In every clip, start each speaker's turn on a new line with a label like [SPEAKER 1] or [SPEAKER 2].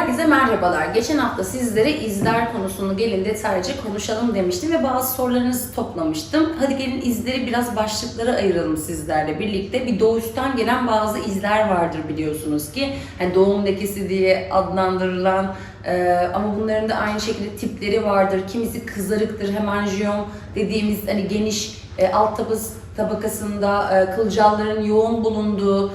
[SPEAKER 1] Herkese merhabalar. Geçen hafta sizlere izler konusunu gelin detaylıca konuşalım demiştim ve bazı sorularınızı toplamıştım. Hadi gelin izleri biraz başlıklara ayıralım sizlerle birlikte. Bir doğuştan gelen bazı izler vardır biliyorsunuz ki. Hani doğum lekesi diye adlandırılan e, ama bunların da aynı şekilde tipleri vardır. Kimisi kızarıktır, hemanjiyom dediğimiz hani geniş e, alt tabakasında e, kılcalların yoğun bulunduğu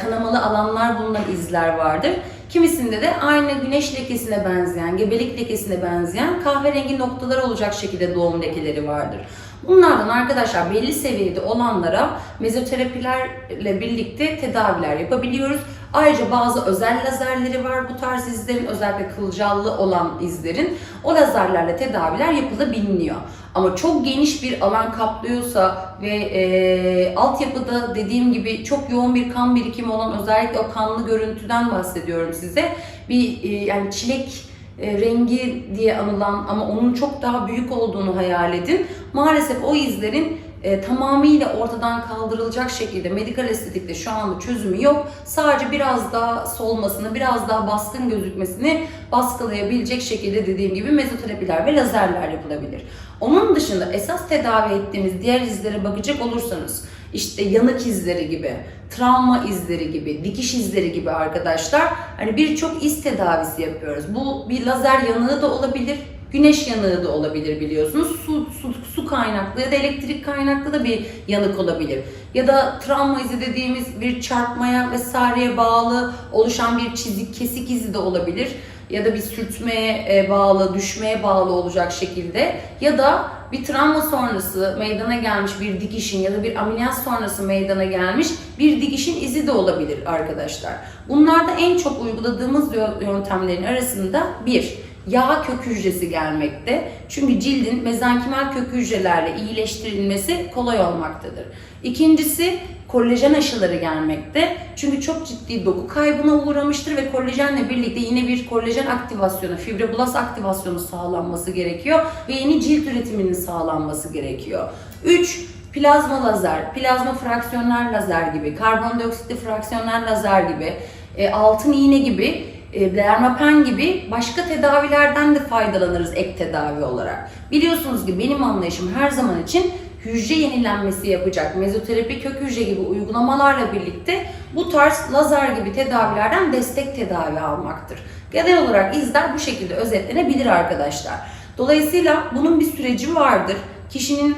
[SPEAKER 1] kanamalı alanlar bulunan izler vardır. Kimisinde de aynı güneş lekesine benzeyen, gebelik lekesine benzeyen kahverengi noktalar olacak şekilde doğum lekeleri vardır. Bunlardan arkadaşlar belli seviyede olanlara mezoterapilerle birlikte tedaviler yapabiliyoruz. Ayrıca bazı özel lazerleri var bu tarz izlerin, özellikle kılcallı olan izlerin. O lazerlerle tedaviler yapılabiliyor. Ama çok geniş bir alan kaplıyorsa ve e, altyapıda dediğim gibi çok yoğun bir kan birikimi olan özellikle o kanlı görüntüden bahsediyorum size. Bir e, yani çilek e, rengi diye anılan ama onun çok daha büyük olduğunu hayal edin. Maalesef o izlerin e, tamamıyla ortadan kaldırılacak şekilde medikal estetikte şu anda çözümü yok. Sadece biraz daha solmasını, biraz daha baskın gözükmesini baskılayabilecek şekilde dediğim gibi mezoterapiler ve lazerler yapılabilir. Onun dışında esas tedavi ettiğimiz diğer izlere bakacak olursanız işte yanık izleri gibi, travma izleri gibi, dikiş izleri gibi arkadaşlar hani birçok iz tedavisi yapıyoruz. Bu bir lazer yanığı da olabilir, güneş yanığı da olabilir biliyorsunuz. Su, su, su kaynaklı ya da elektrik kaynaklı da bir yanık olabilir. Ya da travma izi dediğimiz bir çarpmaya vesaireye bağlı oluşan bir çizik, kesik izi de olabilir. Ya da bir sürtmeye e, bağlı, düşmeye bağlı olacak şekilde. Ya da bir travma sonrası meydana gelmiş bir dikişin ya da bir ameliyat sonrası meydana gelmiş bir dikişin izi de olabilir arkadaşlar. Bunlarda en çok uyguladığımız yöntemlerin arasında bir, yağ kök hücresi gelmekte. Çünkü cildin mezenkimal kök hücrelerle iyileştirilmesi kolay olmaktadır. İkincisi kolajen aşıları gelmekte. Çünkü çok ciddi doku kaybına uğramıştır ve kolajenle birlikte yine bir kolajen aktivasyonu, fibroblast aktivasyonu sağlanması gerekiyor ve yeni cilt üretiminin sağlanması gerekiyor. 3 plazma lazer, plazma fraksiyonel lazer gibi, karbondioksitli fraksiyonel lazer gibi, e, altın iğne gibi dermapen gibi başka tedavilerden de faydalanırız ek tedavi olarak. Biliyorsunuz ki benim anlayışım her zaman için hücre yenilenmesi yapacak mezoterapi kök hücre gibi uygulamalarla birlikte bu tarz lazer gibi tedavilerden destek tedavi almaktır. Genel olarak izler bu şekilde özetlenebilir arkadaşlar. Dolayısıyla bunun bir süreci vardır. Kişinin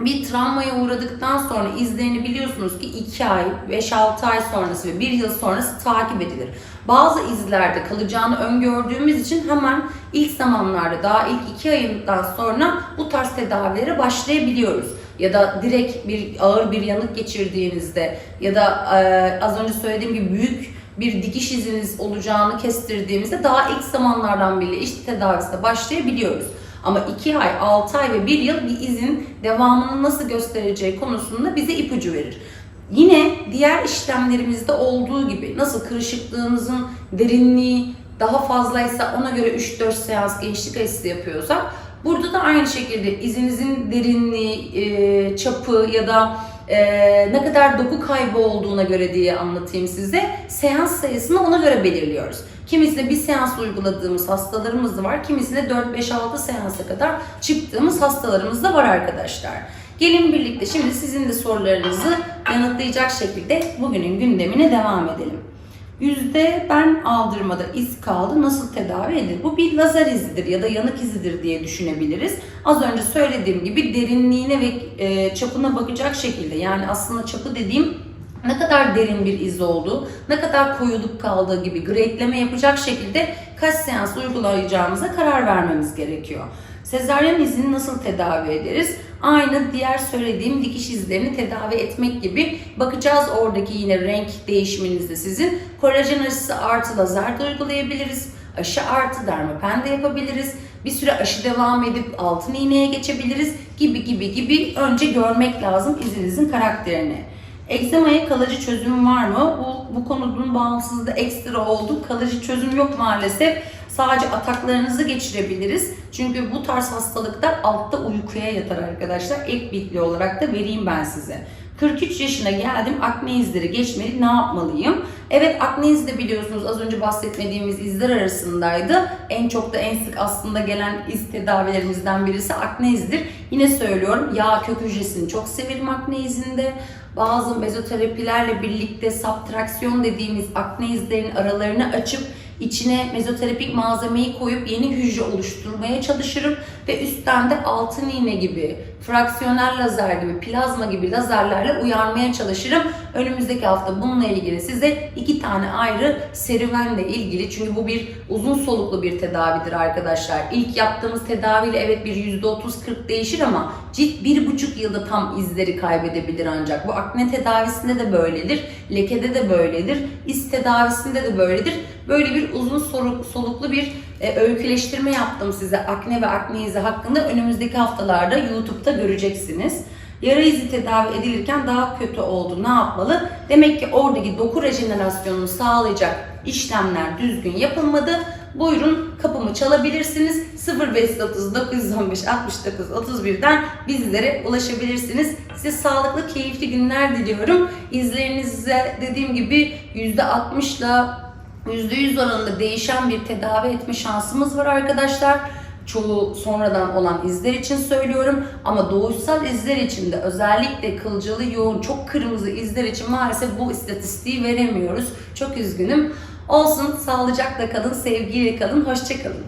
[SPEAKER 1] bir travmaya uğradıktan sonra izlerini biliyorsunuz ki 2 ay, 5-6 ay sonrası ve 1 yıl sonrası takip edilir. Bazı izlerde kalacağını öngördüğümüz için hemen ilk zamanlarda daha ilk 2 ayından sonra bu tarz tedavilere başlayabiliyoruz. Ya da direkt bir ağır bir yanık geçirdiğinizde ya da e, az önce söylediğim gibi büyük bir dikiş iziniz olacağını kestirdiğimizde daha ilk zamanlardan bile iş tedavisine başlayabiliyoruz. Ama 2 ay, 6 ay ve 1 yıl bir izin devamını nasıl göstereceği konusunda bize ipucu verir. Yine diğer işlemlerimizde olduğu gibi nasıl kırışıklığımızın derinliği daha fazlaysa ona göre 3-4 seans gençlik aşısı yapıyorsak burada da aynı şekilde izinizin derinliği, çapı ya da e, ne kadar doku kaybı olduğuna göre diye anlatayım size. Seans sayısını ona göre belirliyoruz. Kimisinde bir seans uyguladığımız hastalarımız da var. Kimisinde 4-5-6 seansa kadar çıktığımız hastalarımız da var arkadaşlar. Gelin birlikte şimdi sizin de sorularınızı yanıtlayacak şekilde bugünün gündemine devam edelim. Yüzde ben aldırmada iz kaldı nasıl tedavi edilir? Bu bir lazer izidir ya da yanık izidir diye düşünebiliriz. Az önce söylediğim gibi derinliğine ve e, çapına bakacak şekilde yani aslında çapı dediğim ne kadar derin bir iz olduğu, ne kadar koyuluk kaldığı gibi gradeleme yapacak şekilde kaç seans uygulayacağımıza karar vermemiz gerekiyor. Sezaryen izini nasıl tedavi ederiz? Aynı diğer söylediğim dikiş izlerini tedavi etmek gibi bakacağız oradaki yine renk değişiminizde sizin. Kolajen aşısı artı lazer de uygulayabiliriz. Aşı artı dermapen de yapabiliriz. Bir süre aşı devam edip altın iğneye geçebiliriz gibi gibi gibi önce görmek lazım izinizin karakterini. Egzamaya kalıcı çözüm var mı? Bu, bu konunun bağımsızlığı ekstra oldu. Kalıcı çözüm yok maalesef. Sadece ataklarınızı geçirebiliriz. Çünkü bu tarz hastalıklar altta uykuya yatar arkadaşlar. Ek bilgi olarak da vereyim ben size. 43 yaşına geldim. Akne izleri geçmeli. Ne yapmalıyım? Evet akne izi de biliyorsunuz az önce bahsetmediğimiz izler arasındaydı. En çok da en sık aslında gelen iz tedavilerimizden birisi akne izidir. Yine söylüyorum yağ kök hücresini çok severim akne izinde. Bazı mezoterapilerle birlikte subtraksiyon dediğimiz akne izlerinin aralarını açıp içine mezoterapik malzemeyi koyup yeni hücre oluşturmaya çalışırım ve üstten de altın iğne gibi, fraksiyonel lazer gibi, plazma gibi lazerlerle uyarmaya çalışırım. Önümüzdeki hafta bununla ilgili size iki tane ayrı serüvenle ilgili çünkü bu bir uzun soluklu bir tedavidir arkadaşlar. İlk yaptığımız tedaviyle evet bir %30-40 değişir ama cilt bir buçuk yılda tam izleri kaybedebilir ancak. Bu akne tedavisinde de böyledir, lekede de böyledir, iz tedavisinde de böyledir. Böyle bir uzun soluk- soluklu bir e, öyküleştirme yaptım size akne ve akne izi hakkında. Önümüzdeki haftalarda YouTube'da göreceksiniz. Yara izi tedavi edilirken daha kötü oldu. Ne yapmalı? Demek ki oradaki doku rejenerasyonunu sağlayacak işlemler düzgün yapılmadı. Buyurun kapımı çalabilirsiniz. 0530 915 69 31'den bizlere ulaşabilirsiniz. Size sağlıklı, keyifli günler diliyorum. İzlerinize dediğim gibi %60 ile %100 oranında değişen bir tedavi etme şansımız var arkadaşlar. Çoğu sonradan olan izler için söylüyorum ama doğuşsal izler için de özellikle kılcalı yoğun çok kırmızı izler için maalesef bu istatistiği veremiyoruz. Çok üzgünüm. Olsun sağlıcakla kalın, sevgiyle kalın, hoşçakalın.